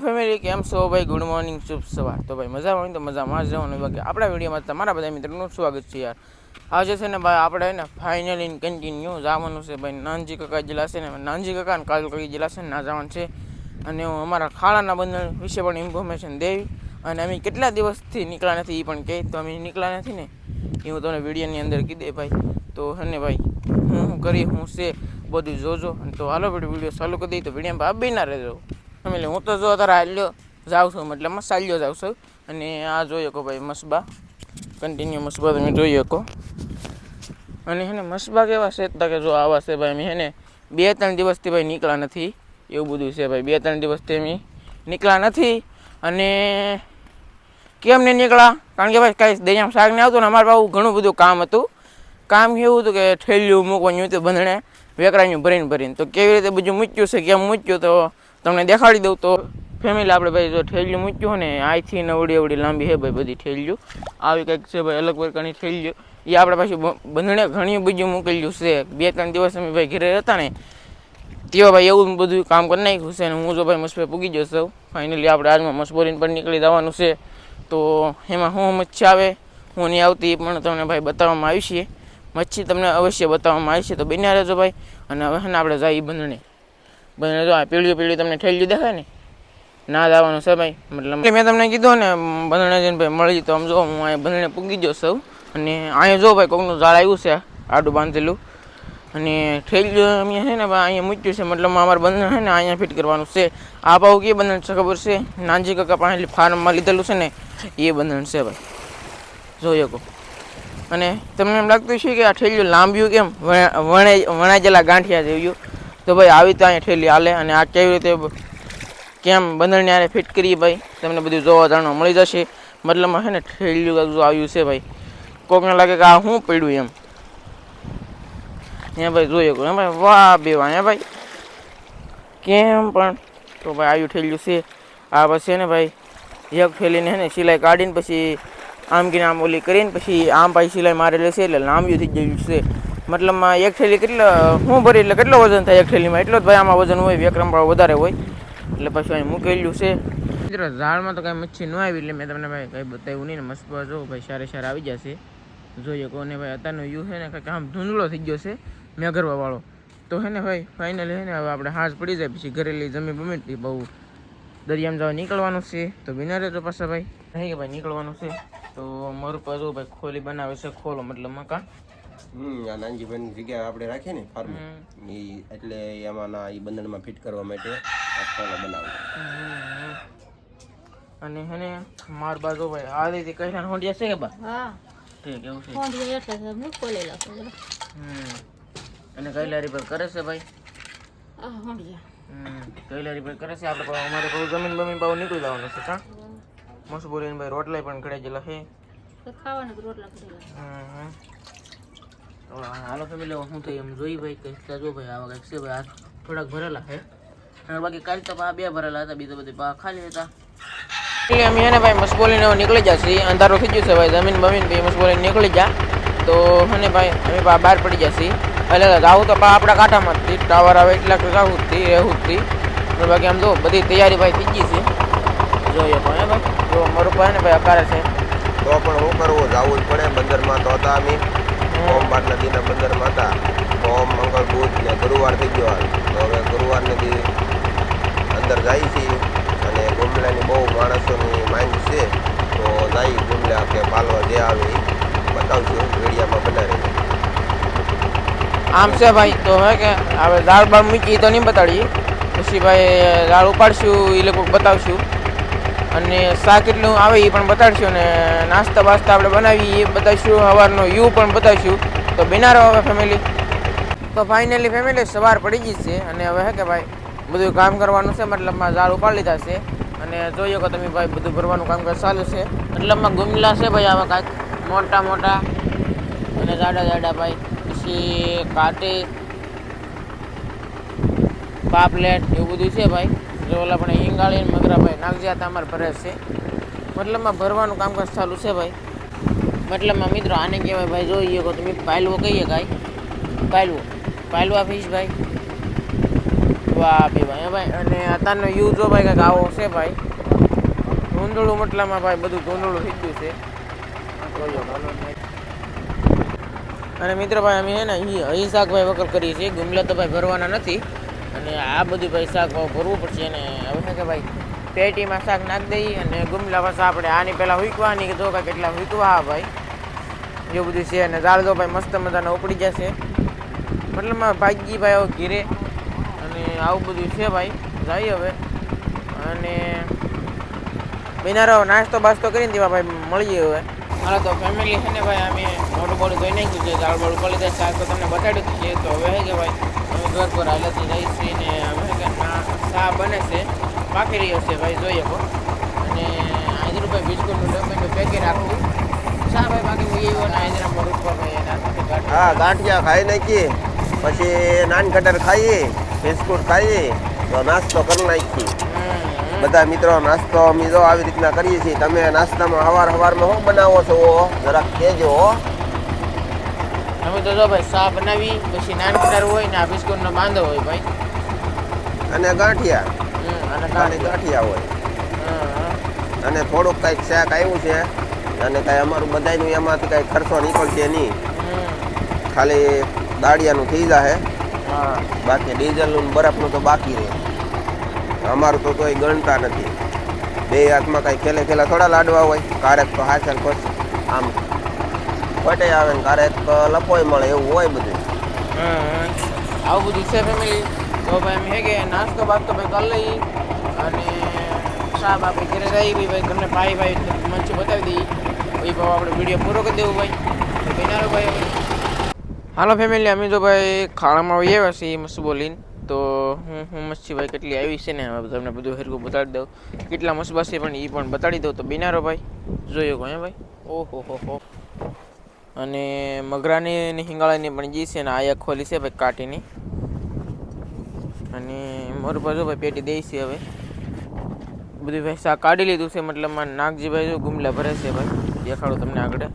Family કેમ છો? ભાઈ ગુડ મોર્નિંગ શુભ સવાર. તો ભાઈ, મજામાં હોય તો મજામાં જ રહેવાનું. બાકી આપણા વિડીયોમાં તમારા બધા મિત્રોનું સ્વાગત છે યાર. આજે છે ને ભાઈ, આપણે ને ફાઇનલી કન્ટિન્યુ જવાનું છે ભાઈ, નાનજી કાકા જિલ્લા છે ને, નાનજી કાકા અને કાલકડી જિલ્લા છે ને, ના જવાનું છે. અને હું અમારા ખાડાના બંધન વિશે પણ ઇન્ફોર્મેશન દેવી. અને અમે કેટલા દિવસથી નીકળ્યા નથી એ પણ કહે. તો અમે નીકળ્યા નથી ને, એ હું તમને વિડીયોની અંદર કીધે ભાઈ. તો હે ભાઈ, હું હું કરી હું છે બધું જોજો. તો હાલો બધું વીડિયો ચાલુ કરી દઈએ. તો વિડીયોમાં આપ બી ના રહેજો. ફેમિલી હું તો જો અત્યારે હાલ્યો જાઉં છું મતલબ મસાલ્યો જાઉં છું. અને આ જોઈ શકો ભાઈ મસબા. કન્ટિન્યુ મસબા તમે જોઈ શકો. અને હે ને મસબા કેવા છે કે જો આવા છે ભાઈ અમે હે ને. બે ત્રણ દિવસથી ભાઈ નીકળ્યા નથી. એવું બધું છે ભાઈ. બે ત્રણ દિવસથી અમે નીકળ્યા નથી. અને કેમ નહીં નીકળ્યા? કારણ કે ભાઈ કાંઈ દરિયામાં શાક નહીં આવતું ને અમારે પાસે ઘણું બધું કામ હતું. કામ એવું હતું કે ઠેલિયું મૂકવાનું હતું બંધણે વેકરાયું ભરીને ભરીને. તો કેવી રીતે બધું મૂક્યું છે? કેમ મૂક્યું તો તમને દેખાડી દઉં તો ફેમિલી આપણે ભાઈ જો ઠેલિયું મૂક્યું ને અહીંથી નવડી અવડી લાંબી છે ભાઈ બધી ઠેલિયું આવી કંઈક છે ભાઈ, અલગ પ્રકારની ઠેલિયું એ આપણે પાછું બંધણે ઘણી બીજું મોકલ્યું છે. બે ત્રણ દિવસ અમે ભાઈ ઘરે હતા ને તેઓ ભાઈ એવું બધું કામ કરી નાખ્યું છે અને હું જો ભાઈ મસ્પે પૂગી જશો ફાઇનલી આપણે આજમાં મસબોરીને પણ નીકળી જવાનું છે. તો એમાં શું મચ્છી આવે, હું નહીં આવતી પણ તમને ભાઈ બતાવવામાં આવી છે મચ્છી તમને અવશ્ય બતાવવામાં આવી છે તો બન્યા રહેજો ભાઈ. અને હવે આપણે જઈએ બંધણે. બંધણે જો આ પીળ્યું પીળ્યું તમને ઠેલ્યું દેખાય ને, ના દાવાનું છે ભાઈ. મતલબ મેં તમને કીધું ને, બંધણે ભાઈ મળી તો આમ જો હું અહીંયા બંધણે પૂગી જાઉં સૌ અને અહીંયા જો ભાઈ કોકનું ઝાડ આવ્યું છે, આડું બાંધેલું. અને ઠેલ્યું અમે છે ને અહીંયા મૂક્યું છે. મતલબ અમારે બંધણ છે ને, અહીંયા ફિટ કરવાનું છે. આ ભાવ કે બંધન છે ખબર છે? નાનજી કાકા પાસે ફાર્મમાં લીધેલું છે ને, એ બંધન છે ભાઈ. જોઈએ કહો અને તમને એમ લાગતું છે કે આ ઠેલિયું લાંબિયું કેમ? વણાઈ વણાઈ જેલા ગાંઠિયા જેવું. તો ભાઈ આવી તો અહીંયા ઠેલી હાલે અને આ કેવી રીતે કેમ બંદરની આરે ફિટ કરીએ ભાઈ? તમને બધું જોવા જાણવા મળી જશે. મતલબમાં છે ને ઠેલિયું જો આવ્યું છે ભાઈ. કોકને લાગે કે આ શું પડ્યું એમ? હે ભાઈ, જોઈએ એમ ભાઈ, વાહ બેવા હે ભાઈ. કેમ પણ? તો ભાઈ આવ્યું ઠેલ્યું છે. આ બસ છે ને ભાઈ, એક ઠેલીને હે ને સિલાઈ કાઢીને પછી આમ કે આમ ઓલી કરીને પછી આમ ભાઈ સિલાઈ મારેલી છે એટલે લાંબી થઈ ગયું છે. મતલબમાં એક થેલી કેટલા, હું ભરી એટલે કેટલો વજન થાય એક થેલીમાં? એટલો જ ભાઈ આમાં વજન હોય વિક્રમ ભાવ વધારે હોય. એટલે પછી અહીં મૂકેલું છે. મિત્રો, ઝાડમાં તો કાંઈ મચ્છી ન આવી એટલે મેં તમને ભાઈ કંઈ બતાવ્યું નહીં ને, મસ્ત જો ભાઈ સારે સારા આવી જશે. જોઈએ કોને ભાઈ અત્યારનો યુ છે ને, કંઈક આમ ધૂંધળો થઈ ગયો છે મેઘરવા વાળો તો હે ને ભાઈ ફાઇનલી હે ને, હવે આપણે હાથ પડી જાય, પછી ઘરે લઈ જમી બમી બહુ દરિયામાં જવા નીકળવાનું છે. તો બિના રહેતો પાછા ભાઈ. થઈ કે ભાઈ, નીકળવાનું છે. તો મારું પાછું ભાઈ ખોલી બનાવે છે ખોલો, મતલબ મકાન. હમ આ નાનજીભાઈની જગ્યા આપણે રાખીએ ને ફાર્મ એ એટલે એમાંના એ બંધનમાં ફિટ કરવા માટે આ ખોલો અને હને માર બાજુ ભાઈ આ રીતે કઈ હોંડિયા છે કે બા? હા. ઠીક એવું છે? ફોન એટલે છે હું ખોલેલા હમ. અને કૈલારી પર કરે છે ભાઈ? આ હોંડિયા. હમ. કૈલારી પર કરે છે. આપણે અમારે કોઈ જમીન બમીન બહુ નીકળી જવાનું છે કા? મસ્ત બોલીને ભાઈ રોટલા પણ ઘડે ગયેલા છે. ખાવાના તો રોટલા હમ. તો હાલો ફેમિલી શું તો એમ જોઈ ભાઈ કે જો ભાઈ આવા કંઈક છે, ભાઈ થોડાક ભરેલા છે. અને બાકી કાલ તો આ બે ભરેલા હતા, બીજા બધી ખાલી હતા. એટલે અમે એને ભાઈ મસબોલીને નીકળી જશે અંધારો થઈ ગયું છે ભાઈ, જમીન બમીન ભાઈ મસબોલીને નીકળી જા તો હને ભાઈ, અમે પા બહાર પડી જશે એટલે આવું તો પા આપણા કાંઠામાં જ ટાવર આવે એટલા આવું જ રહેવું જ બાકી આમ જો બધી તૈયારી ભાઈ થઈ ગઈ છે. જોઈએ પણ હે ભાઈ, જો મારું પાસે ને ભાઈ અકારે છે. તો પણ હું કરવું? જવું જ પડે, બંદરમાં તો હતા અમે. સોમવારના દીના બંદરમાં હતા ઓમ મંગળ બુધ ને ગુરુવાર થઈ ગયો. તો હવે ગુરુવારને દી અંદર જાય છે અને ગુમલાની બહુ માણસોની માંગ છે, તો જાય ગુમલા કે પાલવા જે આવે એ બતાવશું મીડિયામાં બનાવી આમ છે ભાઈ, તો હવે કે હવે દાળ બાળ મૂકી તો નહીં બતાડીએ. પછી ભાઈ દાળ ઉપાડશું એ લોકો બતાવશું. અને શાક કેટલું આવે એ પણ બતાડશું અને નાસ્તા બાસ્તા આપણે બનાવી એ બતાવીશું સવારનો યુ પણ બતાવીશું તો બિના રહો હવે ફેમિલી તો ફાઇનલી ફેમિલી સવાર પડી ગઈ છે અને હવે હે કે ભાઈ, બધું કામ કરવાનું છે, મતલબમાં ઝાડ ઉપાડી લીધા છે. અને જોઈએ કે તમે ભાઈ બધું ભરવાનું કામકાજ ચાલુ છે. મતલબમાં ગુમલા છે ભાઈ આવા કાંઈક. મોટા મોટા. અને જાડા જાડા ભાઈ. પછી કાટી. પાપલેટ, એવું બધું છે ભાઈ. જો ઓલા પણ હિંગાળી મગરાભાઈ મગરા ભાઈ નાગજિયા તમારે ભરે છે. મતલબમાં ભરવાનું કામકાજ ચાલુ છે ભાઈ. મતલબમાં મિત્રો આને કહેવાય ભાઈ જોઈએ કહો તમે પાયલવો કહીએ કાંઈ. પાયલવો પાયલવા ફીશ ભાઈ. વાહ ભાઈ, હે ભાઈ. અને અત્યારનો યુ જો ભાઈ કાંઈક આવો છે ભાઈ. ધૂંધળું મટલામાં ભાઈ બધું ધૂંધળું થઈ ગયું છે. ભાઈ. અને મિત્ર ભાઈ અમે હે ને અહીં અહીં શાક ભાઈ કરીએ છીએ ગુમલા તો ભાઈ ભરવાના નથી. અને આ બધું ભાઈ શાક ભરવું પડશે અને હવે ને કે ભાઈ પેટીમાં શાક નાખી દઈએ અને ગુમલા પાછા આપણે આની પહેલાં હુંકવાની કે જો કાંઈ કેટલા હુંકવા ભાઈ. એવું બધું છે અને દાળ તો ભાઈ મસ્ત મજાના ઉપડી જશે. મતલબ ભાગી ભાઈ ઘીરે અને આવું બધું છે ભાઈ. જઈએ હવે. અને બિનારો નાસ્તો બાસ્તો કરીને દેવા ભાઈ મળીએ હવે. હાલો તો ફેમિલી છે ને ભાઈ, અમે મોટું મોટું જોઈ નાખ્યું છે, દાળ બાળું ઉપાડી દે શાક તો તમને બતાડ્યું છે, તો હવે હે કે ભાઈ, અમે ઘર પર હાલતથી જઈએ છીએ ને અમે હે કે ના શા બને છે પાકી રહ્યો છે ભાઈ, જોઈએ કો અને હૈદરાબાઈ બિસ્કુટનું ડબ્બાનું પેકેટ રાખવું શા ભાઈ બાકી મૂકી આવ્યો ને હૈદરાબાદ ઉપર ભાઈ એના સાથે હા, ગાંઠિયા ખાઈ નાખીએ, પછી નાન કટર ખાઈએ, બિસ્કુટ ખાઈએ, તો નાસ્તો કરી નાખીએ. બધા મિત્રો નાસ્તો અમે જો આવી રીતના કરીએ છીએ. તમે નાસ્તામાં હવાર હવારમાં શું બનાવો છો? જરાક કહેજો. અમે તો જો ભાઈ સા બનાવી પછી નાન કટર હોય ને આ બિસ્કુટનો બાંધો હોય ભાઈ. અને ગાંઠિયા. અને ગાંઠિયા. હોય. અને થોડુંક કાંઈક શાક આવ્યું છે. અને કાંઈ અમારું બધાનું એમાંથી કાંઈ ખર્ચો નીકળશે નહીં. ખાલી દાળિયાનું થઈ હા. બાકી ડીઝલનું બરફનું તો બાકી રહે. અમારું તો કોઈ ગણતા નથી. બે હાથમાં કાંઈ ખેલે ખેલા થોડા લાડવા હોય કારેક તો હાચલ ખોશ આમ ફટે આવે ને કારેક તો લપોય મળે એવું હોય બધું. આવું બધું છે ફેમિલી તો ભાઈ એમ હે કે નાસ્તો બાસ્તો ભાઈ કરી લઈ અને સાહેબ આપણે ઘરે રહી ભાઈ તમને ભાઈ ભાઈ મંચ બતાવી દઈએ. પછી ભાવ આપણે વીડિયો પૂરો કરી દેવું ભાઈ. બિનારો ભાઈ હાલો ફેમિલી અમે તો ભાઈ ખાણામાં આવીએ છીએ, મસ્ત બોલીને. તો હું હું મસ્તી ભાઈ કેટલી આવી છે ને, હવે તમને બધું હેરકું બતાડી દઉં. કેટલા મસ્ત છે પણ એ પણ બતાડી દઉં તો બિનારો ભાઈ, જોયો કોઈ ભાઈ? ઓહો, હો હો. અને મગરાની ને હિંગાળાની પણ જી છે ને, આ એક ખોલી છે ભાઈ કાટીની અને મારું પાછું ભાઈ પેટી દઈ છે હવે. બધું ભાઈ શાક કાઢી લીધું છે, મતલબ નાગજી ભાઈ જો ગુમલા ભરે છે ભાઈ. દેખાડો તમને આગળ.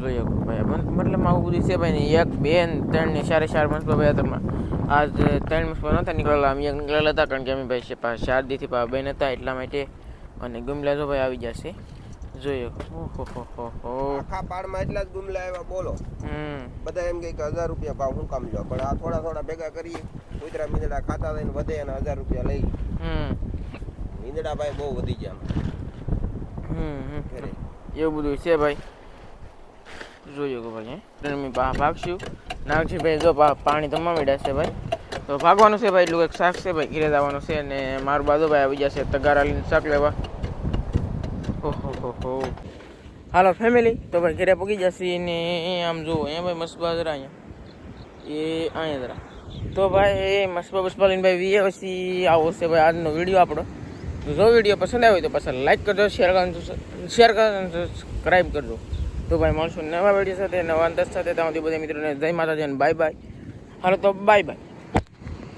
જોઈએ મતલબ આવું બધું છે ભાઈ ને એક બે ને ત્રણ ને ચારે ચાર માસ ભાઈ તમે આજ ત્રણ માસ નહોતા નીકળેલા અમે એક નીકળેલા હતા કારણ કે અમે ભાઈ છે પા- ચાર દીથી પા બેન હતા એટલા માટે અને ગુમલા જો ભાઈ આવી જશે. જોઈએ ઓહો હો હો હો. આખા પાડમાં એટલા જ ગુમલા આવ્યા બોલો. હમ. બધા એમ કે હજાર રૂપિયા ભાવ હું કામ લો પણ આ થોડા થોડા ભેગા કરીએ કુતરા મીંદડા ખાતા થઈને વધે અને હજાર રૂપિયા લઈ. હમ. મીંદડા ભાઈ બહુ વધી ગયા. હમ હમ. એવું બધું છે ભાઈ. જોયું કે ભાઈ અમે ભાગશું. નાગજી ભાઈ, જો પાણી તમામ છે ભાઈ. તો ભાગવાનું છે ભાઈ, એટલું એક શાક છે ભાઈ, ઘીરે જવાનું છે અને મારું બાદો ભાઈ આવી જશે તગારા લઈને શાક લેવા. ઓહો હાલો ફેમિલી તો ભાઈ ઘરે પગી જશે ને આમ જુઓ અહીંયા ભાઈ મસબા જરા અહીંયા. એ અહીંયા જરા. તો ભાઈ, એ મસબા બસબા લઈને ભાઈ વીએ પછી આવો છે ભાઈ આજનો વીડિયો આપણો. જો વીડિયો પસંદ આવ્યો તો પછી લાઈક કરજો શેર કરજો શેર કરજો સબસ્ક્રાઈબ કરજો. તો ભાઈ મળશું નવા વીડિયો સાથે, નવા અંદાજ સાથે. ત્યાં બધા મિત્રોને જય માતાજી અને બાય બાય હાલો તો બાય બાય